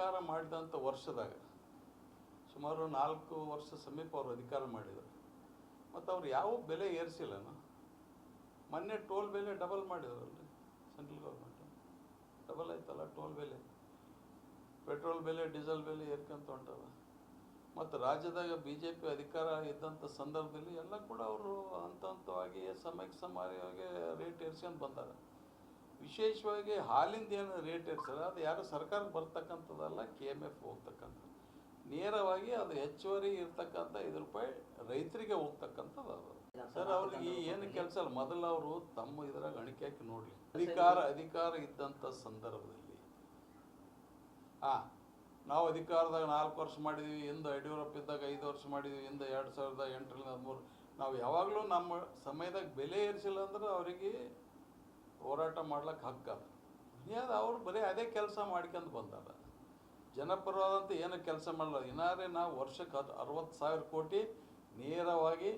ಅಧಿಕಾರ ಮಾಡಿದಂಥ ವರ್ಷದಾಗ ಸುಮಾರು ನಾಲ್ಕು ವರ್ಷ ಸಮೀಪ ಅವರು ಅಧಿಕಾರ ಮಾಡಿದರು. ಮತ್ತು ಅವ್ರು ಯಾವ ಬೆಲೆ ಏರಿಸಿಲ್ಲನ, ಮೊನ್ನೆ ಟೋಲ್ ಬೆಲೆ ಡಬಲ್ ಮಾಡಿದ್ರಲ್ರಿ ಸೆಂಟ್ರಲ್ ಗೌರ್ಮೆಂಟ್ ಡಬಲ್ ಆಯ್ತಲ್ಲ ಟೋಲ್ ಬೆಲೆ. ಪೆಟ್ರೋಲ್ ಬೆಲೆ ಡೀಸೆಲ್ ಬೆಲೆ ಏರ್ಕೊಂತ ಹೊಂಟದ ಮತ್ತು ರಾಜ್ಯದಾಗ ಬಿ ಜೆ ಪಿ ಅಧಿಕಾರ ಇದ್ದಂಥ ಸಂದರ್ಭದಲ್ಲಿ ಎಲ್ಲ ಕೂಡ ಅವರು ಹಂತ ಹಂತವಾಗಿ ಸಮಯಕ್ಕೆ ಸಮಾರಿಯಾಗಿ ರೇಟ್ ಏರ್ಸ್ಕೊಂಡು ಬಂದಾರ. ವಿಶೇಷವಾಗಿ ಹಾಲಿಂದ ಏನು ರೇಟ್ ಇರ್ತದೆ ಅದು ಯಾರು ಸರ್ಕಾರಕ್ಕೆ ಬರ್ತಕ್ಕಂಥದ್ದಲ್ಲ ಕೆ ಎಂ ಎಫ್ ಹೋಗ್ತಕ್ಕಂಥದ್ದು. ನೇರವಾಗಿ ಅದು ಹೆಚ್ಚುವರಿ ಇರ್ತಕ್ಕಂಥ ಐದು ರೂಪಾಯಿ ರೈತರಿಗೆ ಹೋಗ್ತಕ್ಕಂಥದ್ದು ಅದು. ಸರ್, ಅವ್ರಿಗೆ ಏನು ಕೆಲಸ ಅಲ್ಲ ಮೊದಲು ಅವರು ತಮ್ಮ ಇದ್ರಾಗ ಅಣಿಕೆ ಹಾಕಿ ನೋಡಿ ಅಧಿಕಾರ ಅಧಿಕಾರ ಇದ್ದಂಥ ಸಂದರ್ಭದಲ್ಲಿ. ಹಾ ನಾವು ಅಧಿಕಾರದಾಗ ನಾಲ್ಕು ವರ್ಷ ಮಾಡಿದ್ವಿ, ಇಂದ ಯಡಿಯೂರಪ್ಪ ಇದ್ದಾಗ ಐದು ವರ್ಷ ಮಾಡಿದ್ವಿ, ಇಂದ ಎರಡು ಸಾವಿರದ ಎಂಟರಿಂದ ಹದಿಮೂರು. ನಾವು ಯಾವಾಗಲೂ ನಮ್ಮ ಸಮಯದಾಗ ಬೆಲೆ ಏರಿಸಿಲ್ಲ ಅಂದ್ರೆ ಅವರಿಗೆ ಹೋರಾಟ ಮಾಡ್ಲಿಕ್ಕೆ ಹಕ್ಕದ ಅದು ಅವ್ರು ಬರೀ ಅದೇ ಕೆಲಸ ಮಾಡ್ಕೊಂಡು ಬಂದಾರ. ಜನಪರವಾದಂತ ಏನು ಕೆಲಸ ಮಾಡಲ್ಲ ಏನಾರೇ ನಾವು ವರ್ಷಕ್ಕೆ ಹತ್ತು ಅರವತ್ತು ಸಾವಿರ ಕೋಟಿ ನೇರವಾಗಿ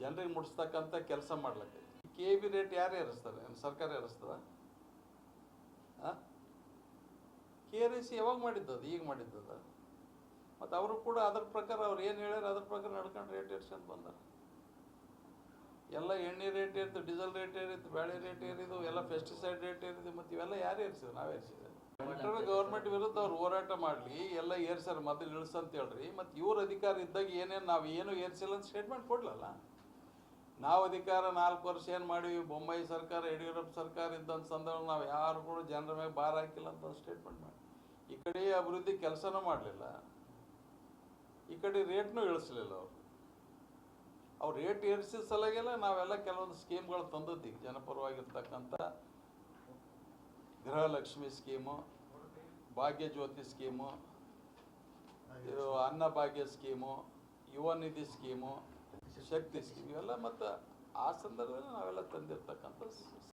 ಜನರಿಗೆ ಮುಟ್ಟಿಸ್ತಕ್ಕಂಥ ಕೆಲಸ ಮಾಡ್ಲಿಕ್ಕೆ ಕೆ ಬಿ ರೇಟ್ ಯಾರು ಏರಿಸ್ತಾರೆ? ಸರ್ಕಾರ ಏರಿಸ್ತದ? ಕೆ ಆರ್ ಸಿ ಯಾವಾಗ ಮಾಡಿದ್ದದು? ಈಗ ಮಾಡಿದ್ದದ? ಮತ್ತು ಅವರು ಕೂಡ ಅದ್ರ ಪ್ರಕಾರ ಅವ್ರು ಏನು ಹೇಳ್ಯಾರ ಅದ್ರ ಪ್ರಕಾರ ನಡ್ಕೊಂಡು ರೇಟ್ ಏರ್ಸ್ಕೊಂಡು ಬಂದಾರ. ಎಲ್ಲ ಎಣ್ಣೆ ರೇಟ್ ಏರಿತು ಡೀಸೆಲ್ ರೇಟ್ ಏರಿತು ಬೇಳೆ ರೇಟ್ ಏರಿದು ಎಲ್ಲ ಪೆಸ್ಟಿಸೈಡ್ ರೇಟ್ ಏರಿದು ಮತ್ತು ಇವೆಲ್ಲ ಯಾರು ಏರಿಸಿದ್ರು? ನಾವೇ ಏರಿಸಿದ್ರು ಸೆಂಟ್ರಲ್ ಗೌರ್ಮೆಂಟ್ ವಿರುದ್ಧ ಅವ್ರು ಹೋರಾಟ ಮಾಡಲಿ, ಎಲ್ಲ ಏರ್ಸ್ಯಾರ, ಮೊದಲು ಇಳಿಸಂತ ಹೇಳ್ರಿ. ಮತ್ತು ಇವ್ರ ಅಧಿಕಾರ ಇದ್ದಾಗ ಏನೇನು ನಾವು ಏನು ಏರ್ಸಿಲ್ಲ ಅಂತ ಸ್ಟೇಟ್ಮೆಂಟ್ ಕೊಡಲಲ್ಲ? ನಾವು ಅಧಿಕಾರ ನಾಲ್ಕು ವರ್ಷ ಏನು ಮಾಡಿವಿ? ಬೊಂಬೈ ಸರ್ಕಾರ, ಯಡಿಯೂರಪ್ಪ ಸರ್ಕಾರ ಇದ್ದಂಥ ಸಂದರ್ಭ ನಾವು ಯಾರು ಕೂಡ ಜನರ ಮೇಲೆ ಭಾರ ಹಾಕಿಲ್ಲ ಅಂತ ಸ್ಟೇಟ್ಮೆಂಟ್ ಮಾಡಿ ಈ ಕಡೆ ಅಭಿವೃದ್ಧಿ ಕೆಲಸನೂ ಮಾಡಲಿಲ್ಲ. ಈ ಕಡೆ ರೇಟ್ನೂ ಇಳಿಸ್ಲಿಲ್ಲ ಅವ್ರು. ರೇಟ್ ಏರಿಸಿದ ಸಲಗೆಲ್ಲ ನಾವೆಲ್ಲ ಕೆಲವೊಂದು ಸ್ಕೀಮ್ಗಳು ತಂದದ್ದು. ಜನಪರವಾಗಿರ್ತಕ್ಕಂಥ Gruhalakshmi scheme Bhagyajyothi scheme Annabhagya scheme Yuva Nidhi scheme ಶಕ್ತಿ ಸ್ಕೀಮ್ ಇವೆಲ್ಲ ಮತ್ತು ಆ ಸಂದರ್ಭದಲ್ಲಿ ನಾವೆಲ್ಲ ತಂದಿರ್ತಕ್ಕಂಥ